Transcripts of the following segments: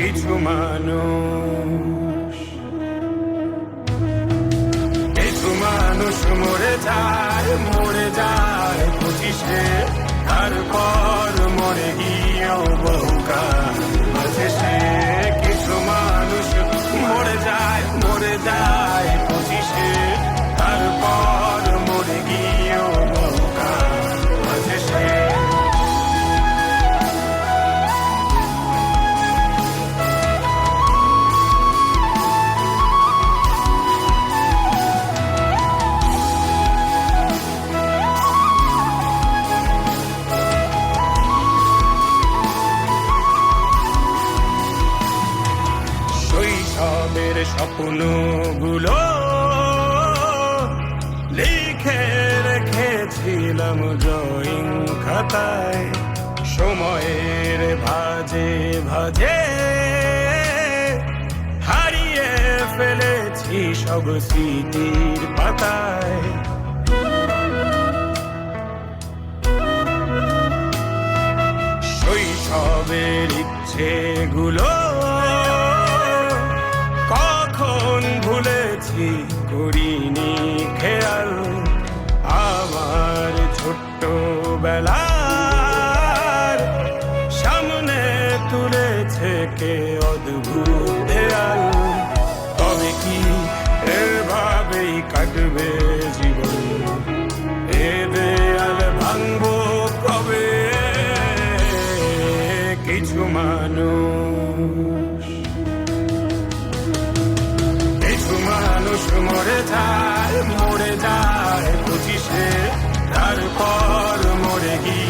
কিছু মানুষ। কিছু মানুষ মরে যায় মরে যায় পঁচিশে তারপর মরে গিয়েও শৈশবের স্বপ্নগুলো লিখে রেখেছিলাম ড্রয়িং খাতায়। সময়ের ভাজে ভাজে হারিয়ে ফেলেছি সব স্মৃতির পাতায়। শৈশবের ইচ্ছেগুলো ভুলেছি করিনি, খেয়াল আমার ছোট্ট বেলার সামনে তুলেছে কে অদ্ভুত দেয়াল। তবে কি এভাবেই কাটবে? যায় মরে যায় পঁচিশে তারপর মরে গিয়েও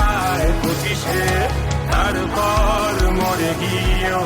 তারপর মরে গিয়েও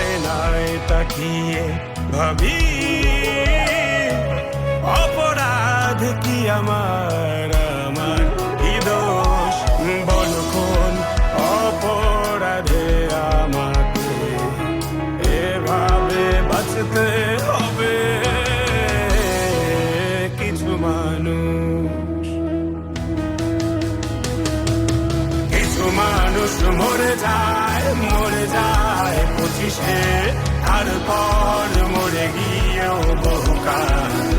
আয়নায় তাকিয়ে ভাবি অপরাধ কি আমার? তারপর মরে গিয়েও বহুকাল।